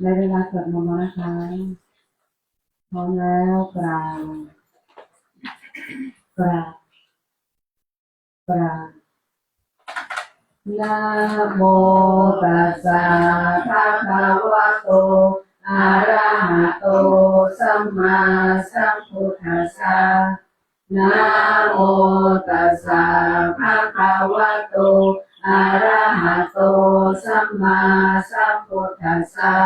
ในเวลาสวดมนต์นะคะพร้อมแล้วกราบกราบกราบนะโมตัสสะภะคะวะโตอะระหะโตสัมมาสัมพุทธัสสะนะโมตัสสะภะคะวะโต อะระหะโตสัมมาสัมพุทธัสสะ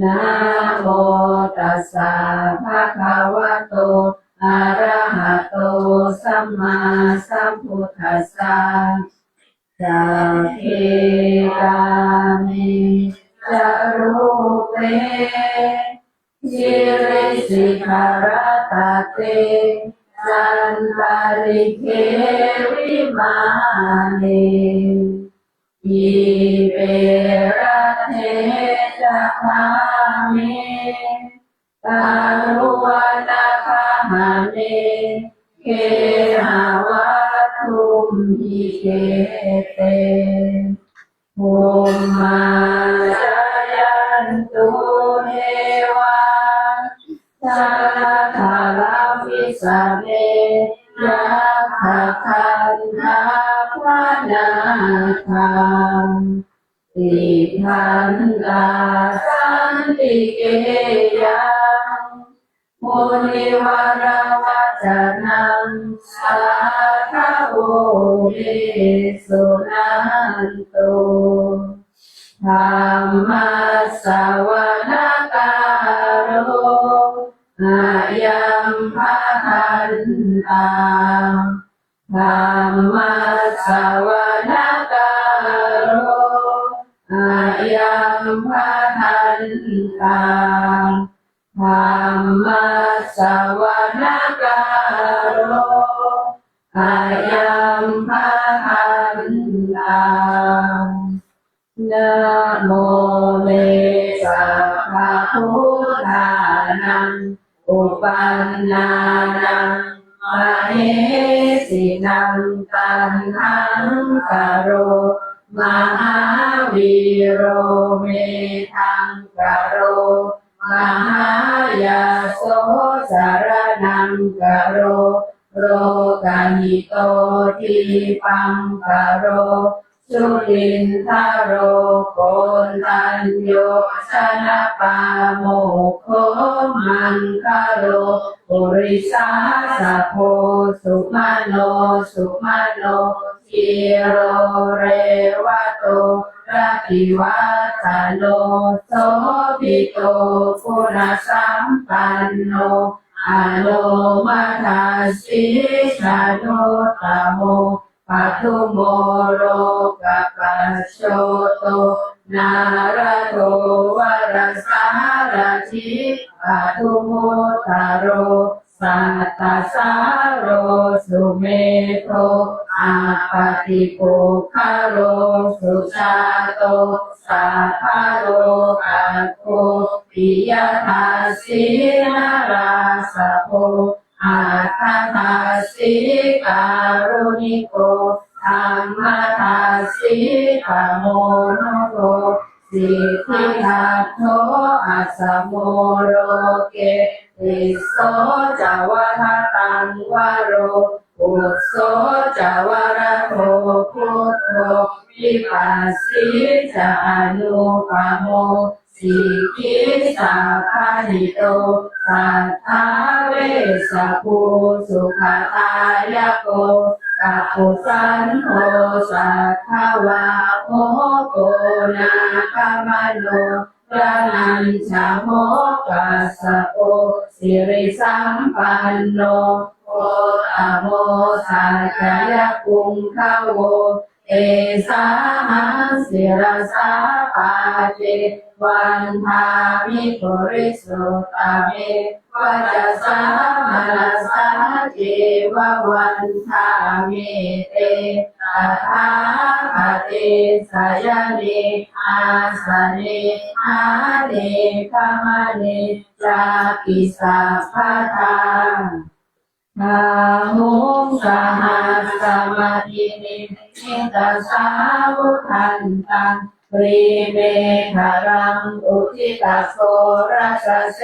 นะโมตัสสะภะคะวะโตอะระหะโตสัมมาสัมพุทธัสสะสัพเพกามิจะรูเปยิริสิขารตาเต จันตาริเควิมาเนอิเประเทจะคามิตารุวันาคาหาเนเคหาวัตุมหิเกเตภูมา สาเนยะขะคันธาพระนาคาติทันตาสันติเกยังมุนิวารวัจนังสาธโอเยสุนันโตธรรมสวนาะทันตาธรรมสวนากาโรอายัมภะทันตาธรรมสวนากาโรอายัมภะทันตานะโมเมสัพพะพุทธานัง อุปันนานังมเหสินังตันหังกโรมหาวีโรเมทังกโรมหายาโสสารนังกโร โรกานิโตทีปังกโร สุรินทโรโกนันโยชนะปาโมโคมันคโรปุริสาสะโพสุมาโนสุมาโนจิโรเรวะโตระกิวัตโนโสภิโตปุระสัมปันโนอโนมาทาสิชาโนตโม ปัทุโมโรกปัสโชโตนาราโทวรสารทิปัทุโมตโรสัตตสาโรสุเมโทอาปฏิปุคาโรสุชาโตสัพพโลกัสโคปิยทัสสินาราสะโพ อาตถาสิการุณิโกธรรมทัสสิปะโมโนโกสิทธิทัตโตอัสโมโรเกติโสจาวะทตังวโรปุโสจาวระโทพุทโธวิปัสสิจานุปโม สิกิสาคาหิโตสัทธาเวสภูสุขตายโกกัปุสันโฆสัทธาวาโมโกนาคามโนพระนันชาโมกัสโอสิริสัมปันโนโออโมสัจจยปุงคโว เอสาหังสิรสาปาเจวันทามิปุริสุตาเมวัจสามนัสาเจววันทามิเตตถาคติสยเนอาสเนอาเนคามเนจากิสัพพทา นาหุสหัสสมาธินิมิตสาวุทันตังปรีเมฆรังอุทิตาโสรัสเส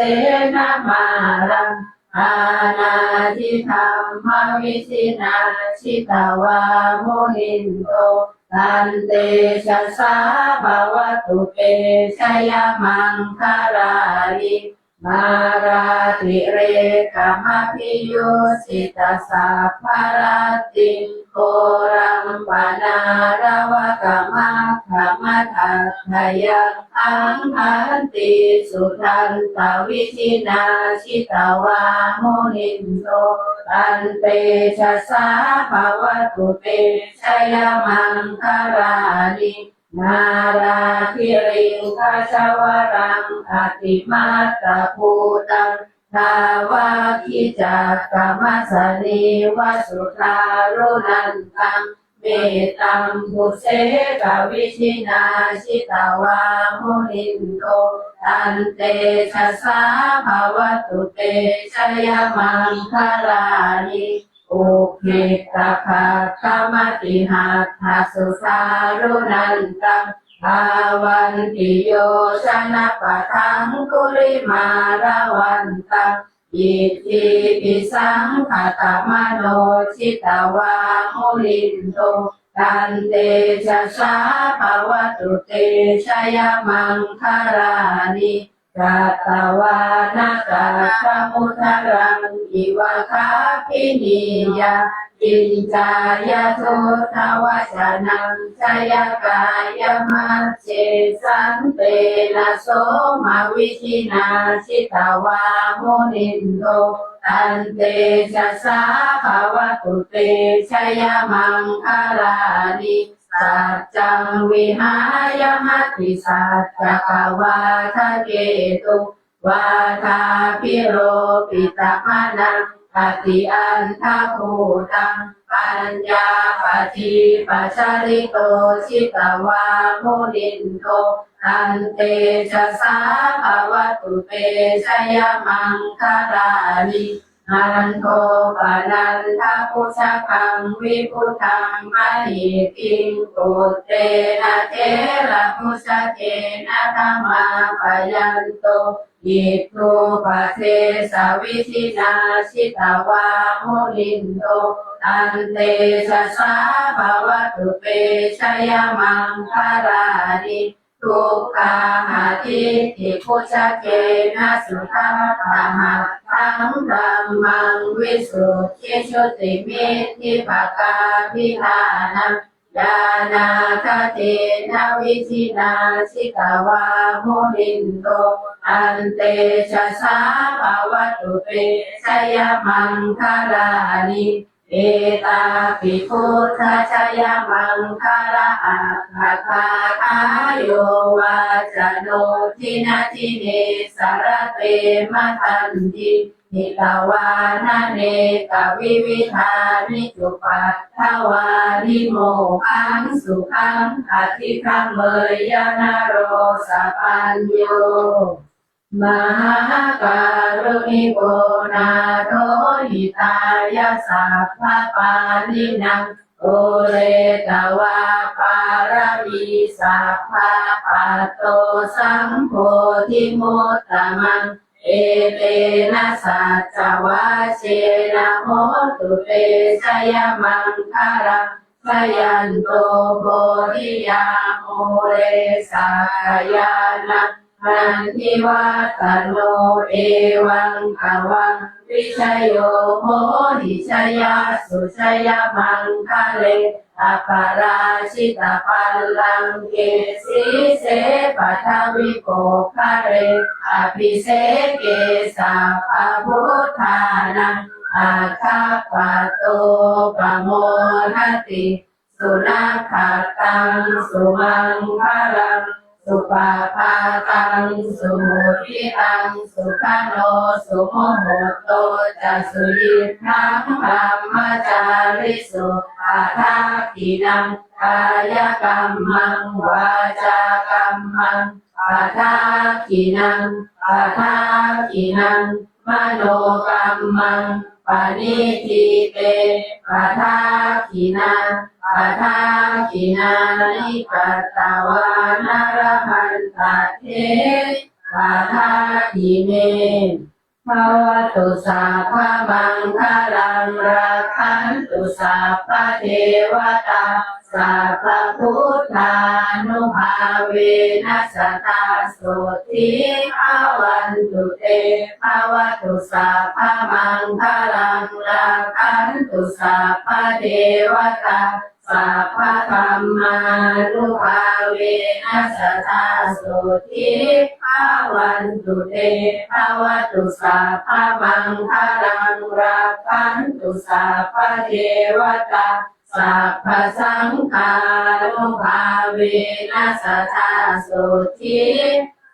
นามารังอาณาทิธรรมวิชินาชิตาวามุนินโตตันเตชะสาภาวตุเปชยมังคาราลิ มาราติเรกามาพิโยสิตาสาภารติงโครัมปนารวกามะขามทัตถยังอังคันติสุทันตวิชินาชิตาวามุนินโตตันเตชะสาภาวตุเตชยมังคาราลิ นาราธิริงคาชวรังอติมาตะภูตังทาวาคิจักกรรมสนีวสุทารุนันตังเมตัมบุเสกวิชินาชิตาวามุนินโตตันเตชะสาภาวตุเตชยมังคารานิ อุคิตะภะคมติหัตถสุสารุนันตังอาวันติโยชนะปะทังกุริมาราวันตังยิทิปิสังขตมโนชิตาวามุลินโตตันเตชะสาภาวตุเตชยมังคารานิ กัตตวานาคาสมุทรังอิวะคาพินิยาจินจายาโททวชนังชยกายมัจเจสันเตนะโสมาวิชินาชิตาวามุนินโตตันเตชะสาภาวตุเตชยมังคารานิ สัจจังวิหายมัติสัจจกวาทะเกตุวาทาพิโรปิตมานังปฏิอันทาภูตังปัญญาปฏิปัชาริโตชิตวามุนินโตตันเตชะสาภาวตุเปชยมังคารานิ อันโทปนันทาพุชคังวิพุทังมหิปิงปุตเตนะเทระพุชเกนะธรรมาปยันโตยิทูปเทสวิชินาชิตาวามุลินโตตันเตชะสาภาวตุเปชยมังคารานิ ทุกขาหาทิทิพุชเกนะสุทัตตมะทังธัมมังวิสุทธิชุติมิทิปกาพิธานังยานาคเตนะวิชินาชิตาวาโมุนินโต อันเตชะสาภาวตุเปชยมังคารานิ เอตาปิพุทธชยมังคาราอัคคาคาโยวาจโนทินาทิเนสารเตมะทันตินิตาวานาเนกวิวิธานิจุปัตถวานิโมขังสุขังอธิคัมเมยยนาโรสปัญโย มหาการุณิโกนาโทหิตายาสัพพะปาลินังโอเรตวาปารมีสัพพะปัตโตสังโฆทิมุตตมัง เอเตนะสัจวาเชนะโหตุเตชยมังคารังสยันโตโพธิยาโมเรสากายานะ อันทิวัตโนเอวังขวังวิชยโยโหหิชยาสุชยมังคะเลอปาราชิตาปัลลังเกสีเสปัทวิโกคะเรอภิเสเกสาปะพุทธานังอาคาปโตปโมทติ สุนัขตังสุมังคลัง สุปาปาตังสุโมทิตังสุขโนสุโมโหโตจัสุยิทังธรรมจาริสุอาทากินังกายกรรมังวาจากรรมังอาทากินังอาทากินัง มโนกรรมังปณิทิเตปะทาขินาปะทาขินานิปัตตวานารพันตเทปะทาขิเม ภาวตุสาพะมังคลังรักขันตุสาพะเทวตาสาพะพุทธานุภาเวนัสตาสุทิภาวันตุเตภาวตุสาพะมังคลังรักขันตุสาพะเทวตา สาพะธรรมานุภาเวนัสตาสุทิภาวันตุเตภาวตุสาพะมังคลังรักขันตุสาพะเทวตาสัพพสังฆานุภาเวนัสตาสุทิ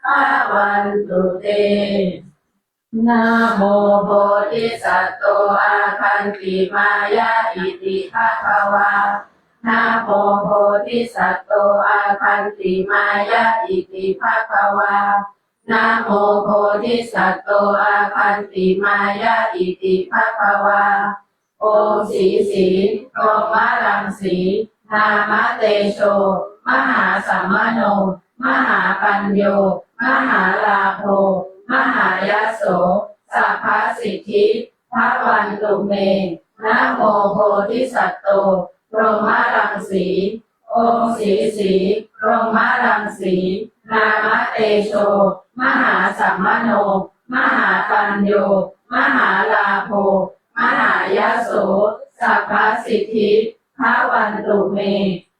ภาวันตุเตนะโมโพธิสัตโตอาคันติมายาอิติภะคะวา นะโมโพธิสัตโตอาคันติมายาอิติภะคะวานะโมโพธิสัตโตอาคันติมายาอิติภะคะวาโอมสีสีโรมะรังสีนามะเตโช มหาสัมมโน มหาปัญโย มหาลาโภมหายาโสสัพพสิทธิพระวันตุเมนะโมโพธิสัตโต พรหมรังสีโอมสีสีพรหมรังสีนามะเตโช มหาสัมมโน มหาปัญโย มหาลาโภ มหายาโส สัพพสิทธิพระวันตุเม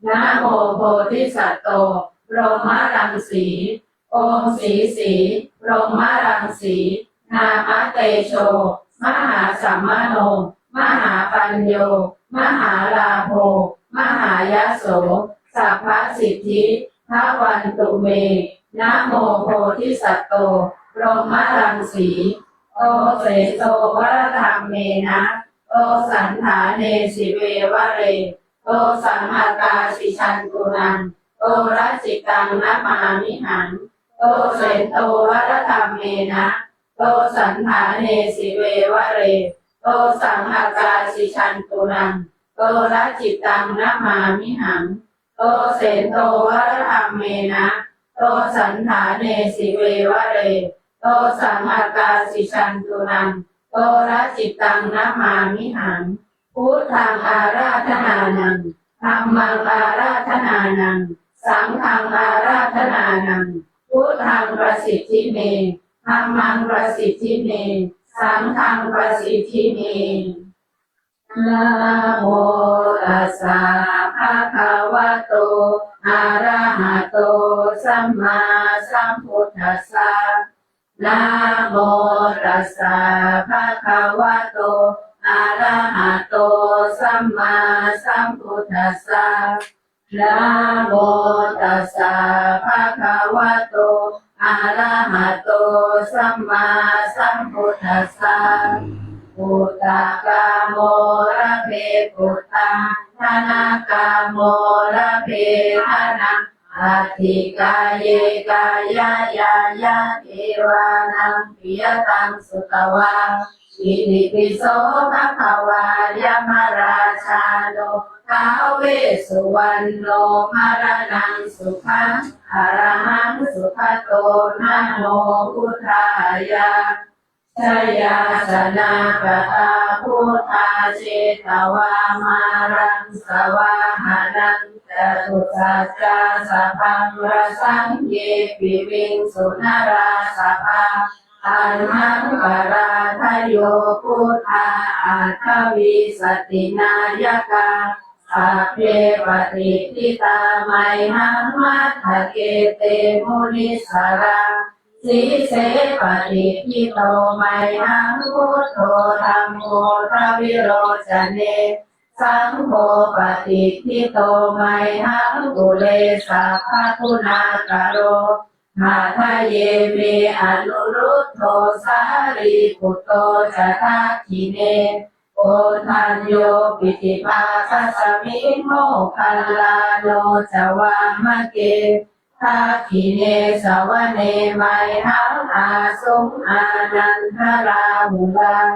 นะโมโพธิสัตโตพรหมรังสีโอมสีสีพรหมรังสีนามะเตโช มหาสัมมโน มหาปัญโย มหาลาโภมหายโส สัพพสิทธิพระวันตุเมนะโมโพธิสัตโตพรหมรังสี โอเสโตวรธรรมเมนะโอสันฐาเนสิเววะเร โอสัมมาตาสิชันตุนังโอรัจิตังนัมามิหังโอเสโตวรธรรมเมนะโตสันฐาเนสิเววะเร โตสังฆากาสิชันตุนังโตรัจจิตังนมามิหัง โตเสนโตวรธรรมเมนะ โตสันฐาเนสิเววะเร โตสังฆากาสิชันตุนังโตรัจจิตังนมามิหัง พุทธังอาราธนานังธรรมังอาราธนานัง สังฆังอาราธนานัง พุทธังประสิทธิเมธรรมังประสิทธิเม สังฆังประสิทธิเมนะโมตัสสะภะคะวะโต อะระหะโต สัมมาสัมพุทธัสสะนะโมตัสสะภะคะวะโต อะระหะโต สัมมาสัมพุทธัสสะนะโมตัสสะภะคะวะโต อะระหะโตสัมมาสัมพุทธัสสะปุตตะกาโมระเพปุตตะธนากาโมระเพธนังอาทิกายเยกายายายาเทวานังปิยตังสุตวา อิติปิโสภะคะวายามราชาโนท้าเวสุวรรณโนมารนังสุขังอรหังสุขโตนะโมพุทธายาชยาสนาปตาพุทธาเชตวามารังสวาหานังจตุสัจจาสัพังรสังเยปิวิงสุนาราสภา อันหังปราทโยพุทธาอาทวิสตินายกาสัพเพปฏิทิตาไมหังมัทธเกเตมุนิสาราสีเสปฏิทิโตไมหังพุทโธธรรมโมทวิโรจเนสังโฆปฏิทิโตไมหังกุเลสัพพะคุณากโร มาทะเยเมอนุรุตโตสารีปุตโตจะทักขิเนโอทันโยปิติภาคัสสมิโมคัลลาโนจวามะเกทักขิเนสวเนไมหังอาสุงอานันทราหุลัง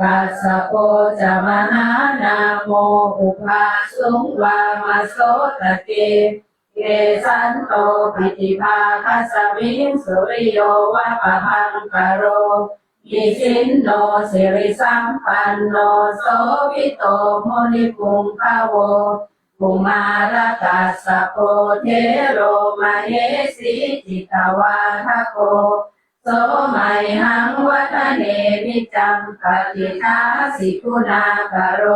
กัสสะโปจะมหานาโมอุปาสุงวามาโสตะเก เกสันโตปิติภาคัสมิงสุริโยวะปะพังกโรอิชินโนสิริสัมปันโนโสวิโตโมนิปุงภาวกุมารกัสสะโปเทโรมาเฮสิจิตวาทโกโสมัยหังวัฒเนมิจังปฏิทาสิคุณากโร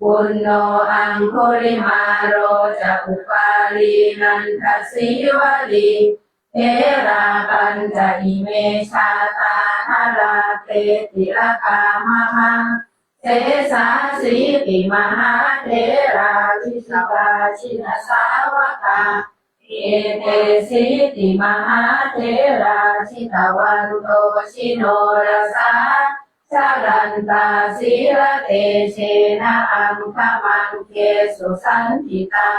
ปุณโนอังคุริมาโรจะอุปาลีนันทสิวลีเทราปัญจอิเมชาตาหราเตติรกามหาเทสาสีปิมหาเทราชิสกาชินสาวกาเอเตสิติมหาเทราชิตวันโตชิโนรสา ชารันตาสีระเตเชนะอังคมังเคสุสันติตา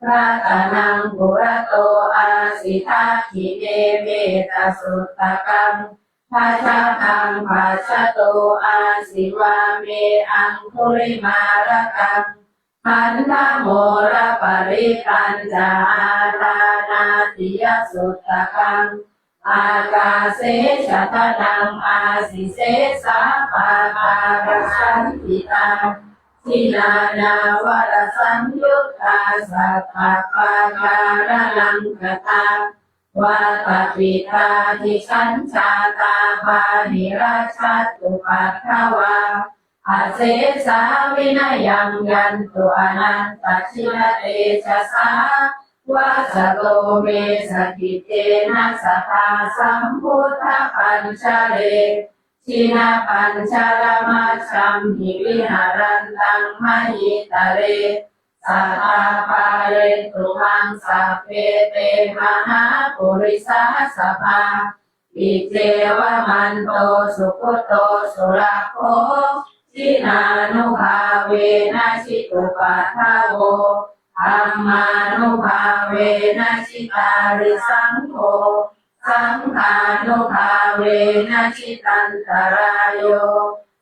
พระตานังปุระโตอาสิทาคิเนเมตสุตตะกังพาชาทังภาชโตอาสิวาเมอังคุริมาระกังพันธโมระปริปัญจาตานาติยสุตตะกัง อากาเสชะตะนังอาสิเสสาปาปาระสันติตาทินานาวรสังยุตตาสัพพะปาการนังกตาวาตปิตาทิชันชาตาปานิราชตุปัทถวาอาเสสาวินายังยันตุอนันตชินเตชะสา วาสโตเมสกิเตนะสทาสัมพุทธปัญชเลชินาปัญชรมาชัมหิวิหารันตังมหิตะเรสัทธาปาเรตุมังสัพเพเตมหาปุริสาสภาอิเจวะมันโตสุขโตสุรโคชินานุภาเวนะชิตุปัทธโว ธรรมานุภาเวนะชิตาริสังโฆสังฆานุภาเวนะชิตันตรายโย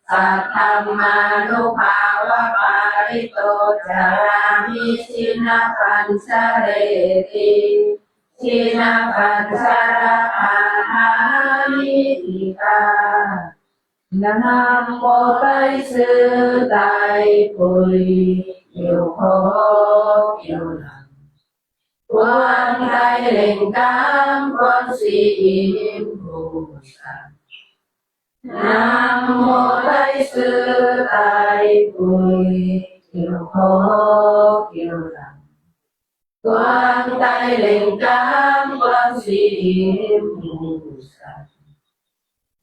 สัทธรรมานุภาวะปาริโตจารามิชินะปัญชเรติชินะปัญชระอาหามิติกา Nam mô Tây sư Đại Bùi nhiều khổ nhiều lần. Quan hai linh tám quan sĩ im vô sản nam mô tây sư tại vui nhiều khổ nhiều lần. Quan tay linh tám quan sĩ im vô sản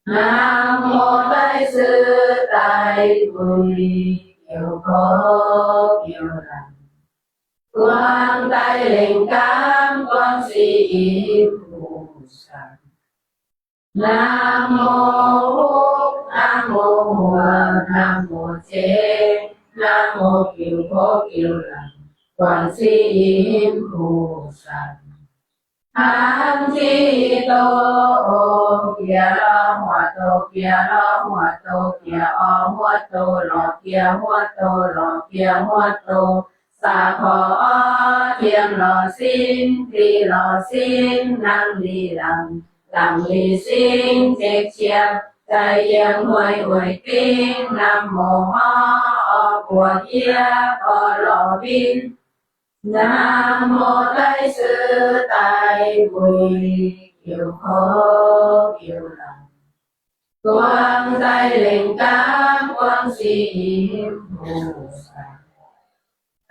nam mô tây sư tại vui hiểu có hiểu lành quang tay linh cảm con si phụ sản nam mô bút nam mô mùa, nam mô chế, nam mô kiều có kiều lành quan si phụ sản Sát อันทิโตโอเกียรอหัวโตเกียรอหัวโตเกียอหัวโตหลอเกียหัวโตหลอเกียหัวโตสาขอเทียมหลอสิงตีหลอสิงนังลีลังลังลีสิงเจ็กเชียบใจเยี่ยงหวยหวยติ้งนำโมฮอปวดเยียปอหลอบิน Nam mô Đại sư Đại Bùi Kiều khó kiều lòng Quang Đại Linh Cam Quang Sĩ Hiểm Bồ Sát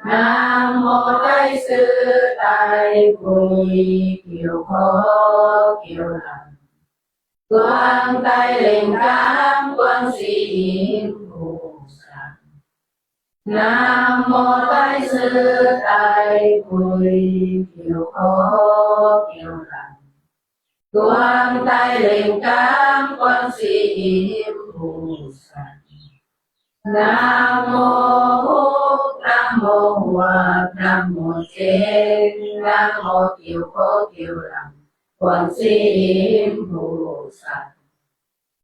Nam mô Đại sư Đại Bùi Kiều khó kiều lòng Quang Đại Linh Cam Quang Sĩ Hiểm Bồ Sát Nam mô Đại sư Đại Bùi Kiều khó kiều lành Quang Đại Linh Cam Quang Sĩ Hiểm Bồ Sát Nam mô Nam โมหัวนะโมเจงนะโมกิ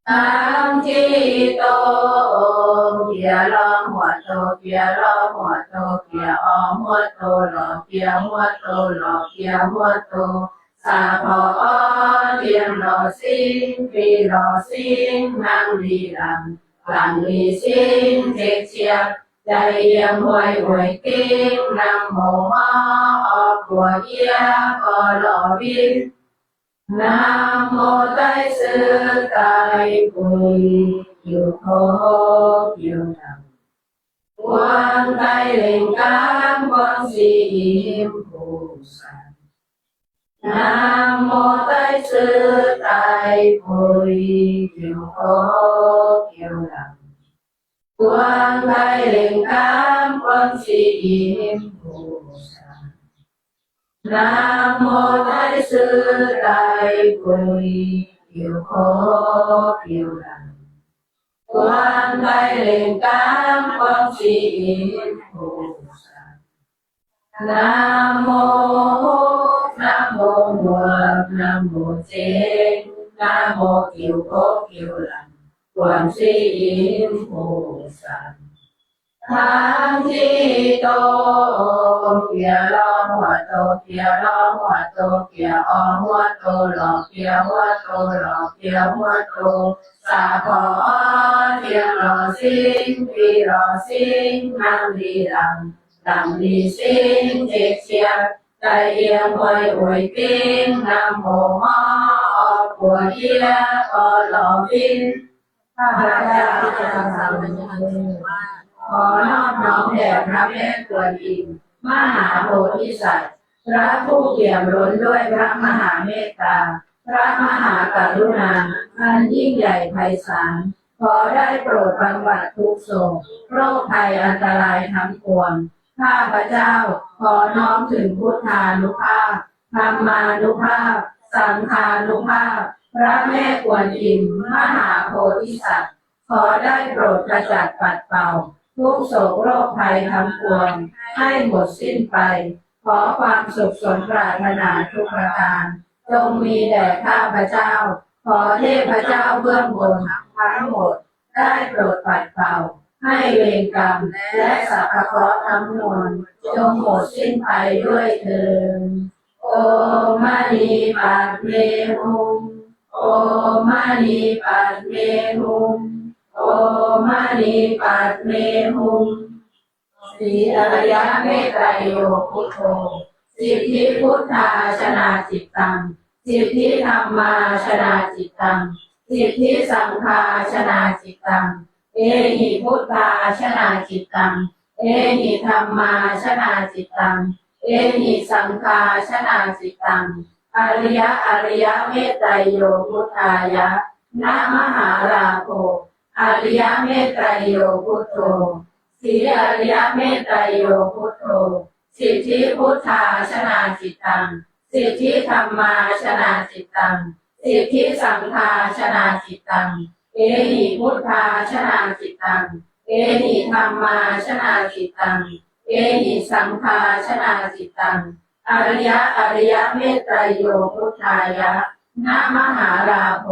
วโคกิวหลังกวนซีมผู้สัตตามที่โตเกียรอหัวโตเกียรอหัวโตเกียออหัวโตหลอเกียหัวโตหลอเกียหัวโตสาพอเทียมรอสิงปีรอสิงนางลีรังหลังลีสิงเจ็กเชียใจเยี่ยมหวยหวยกิ้งนำโมมอออกบัวเยียก็หลอวิ นนะโมใต้สื่อไตปุยอยู่โคอยู่ดำวางไตเล่งกามวางสีอิมผู้สัน Nam mô Tây sư Đại Bồi Kiều Cô Kiều Đằng Quang Đại Linh Cam Quang Sĩ Yếm Bồ Sát nam mô đại sư đại quỳ. Kiều khổ kiều lành. Quan tay liền tám con chỉ hồ nam mô nam mô muộn nam mô trên. Nam mô kiều cố kiều lành. Quan sĩ yên hồ sản ทังทีตโตเกียร้องหัวโตเกียร้องหัวโตเกียอ้อหัวโตหลอเกียหัวโตหลอเกียหัวโตสาขอเกียรอสิงพีรอสิงนางดีรังดังดีสิงเจ็ดเชียงใจเอียงไว้อวยปิ้งนำโหม้ออกัวเกียก็หล่อบินข้าพเจ้าที่จะทำสามัญญาณ ข้าพเจ้าจะทำสามวันว่าขอนอบน้อมแด่พระแม่กวนอิมมหาโพธิสัตว์ พระผู้เปี่ยมล้นด้วยพระมหาเมตตา พระมหากรุณา อันยิ่งใหญ่ไพศาล ขอได้โปรดบำบัดทุกโศกโรคภัยอันตรายทั้งปวง ข้าพระเจ้า ขอน้อมถึงพุทธานุภาพธรรมานุภาพ สังฆานุภาพ พระแม่กวนอิมมหาโพธิสัตว์ ขอได้โปรดกระจัดปัดเป่า ทุกโศกโรคภัยทั้งปวงให้หมดสิ้นไป ขอความสุขสมปรารถนาทุกประการจงมีแด่ข้าพเจ้า ขอเทพเจ้าเบื้องบนทั้งหมด ได้โปรดปัดเป่า ให้เวรกรรมและสัพพะเคราะห์ทั้งมวลจงหมดสิ้นไปด้วยเถิดโอมานีปัดเมหุมโอมานีปัดเมหุม โอมานีปัดเมหุมสีอริยเมตไตรโยพุทโธสิทธิพุทธาชนาจิตตังสิทธิธรรมาชนาจิตตังสิทธิสังฆาชนาจิตตัง เอหิพุทธาชนาจิตตัง เอหิธรรมาชนาจิตตัง เอหิสังฆาชนาจิตตัง อริยะอริยะเมตไตรโยพุทธายะนะมหาราโภ อริยเมตไตรโยพุทโธสีอริยเมตไตรโยพุทโธสิทธิพุทธาชนาจิตตัง สิทธิธรรมาชนาจิตตัง สิทธิสังฆาชนาจิตตัง เอหิพุทธาชนาจิตตัง เอหิธรรมาชนาจิตตัง เอหิสังฆาชนาจิตตัง อริยะอริยเมตไตรโยพุทธายะนะมหาราโภ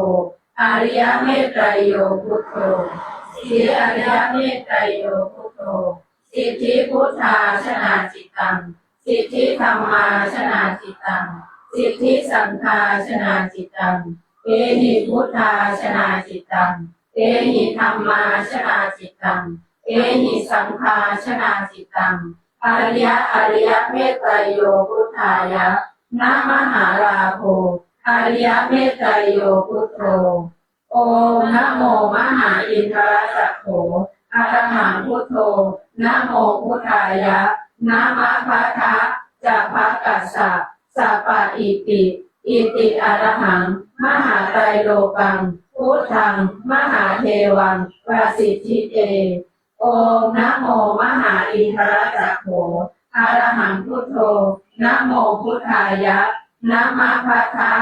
อริยเมตไตรโยพุทโธสีอริยเมตไตรโยพุทโธสิทธิพุทธาชนาจิตตัง สิทธิธรรมาชนาจิตตัง สิทธิสังฆาชนาจิตตังเอหิพุทธาชนาจิตตังเอหิธรรมาชนาจิตตังเอหิสังฆาชนาจิตตังอริยอริยเมตไตรโยพุทธายะนะมหาราโภ อริยเมตไตรโยพุทโธโอมนะโมมหาอินทรจักโขอะระหังพุทโธนะโมพุทธายะนะมะพะทะจะพะกัสสะสัปปะอิติอิติอรหัง มหาไตรโลกังพุทธัง มหาเทวังประสิทธิเต โอมนะโมมหาอินทรจักโขอะรหังพุทโธนะโมพุทธายะ นะมะพะทะ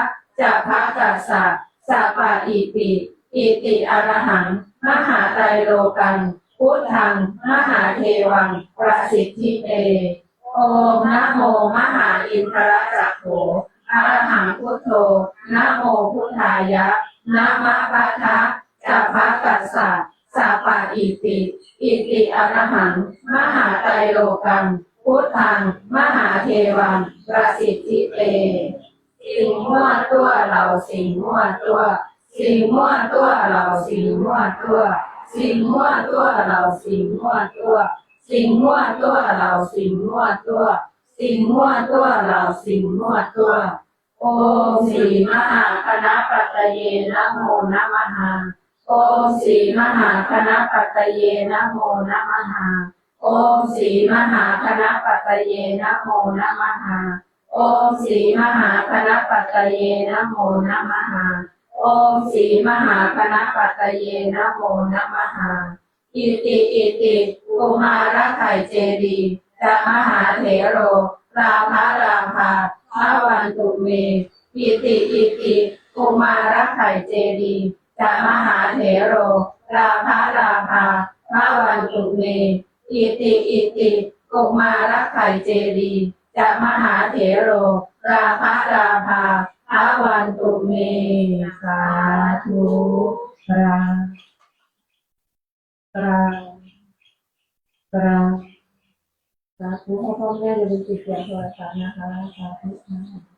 จะพะกัสสะสัปะอิติอิติอะระหัง มหาไตรโลกังพุทธัง มหาเทวัง ประสิทธิเตโอมนะโมมหาอินทรจักโขอะระหังพุทโธนะโมพุทธายะนะมะปะทะจัพะกัสสะสัปะอิติ อิติอรหัง มหาไตรโลกัง พุทธังมหาเทวังประสิทธิเต สิงมั่วตัวเราสิงมั่วตัวสิงมั่วตัวเราสิงมั่วตัวสิงมั่วตัวเราสิงมั่วตัวสิงมั่วตัวเราสิงมั่วตัวสิงมั่วตัวเราสิงมั่วตัวโอมสีมหาคณะปัตตเยนะโมนะมหาโอมสีมหาคณะปัตตเยนะโมนะมหา โอมสีมหาคณะปัตตเยนะโมนะมหาโอมสีมหาคณะปัตตเยนะโมนะมหาโอมสีมหาคณะปัตตเยนะโมนะมหาอิติอิติกุมารไข่เจดีจะมหาเถโร ราภาราภาพระวันตุเมอิติอิติกุมารไข่เจดีจะมหาเถโร ราภาราภาพระวันตุเม อิติอิติกุมารไข่เจดีจะมหาเถโร ราภาราภาพระวันตุเมสาธุกราบกราบกราบสาธุพ่อพ่อแม่อย่าลืมติดเสียงโทรศัพท์นะคะสาธุค่ะ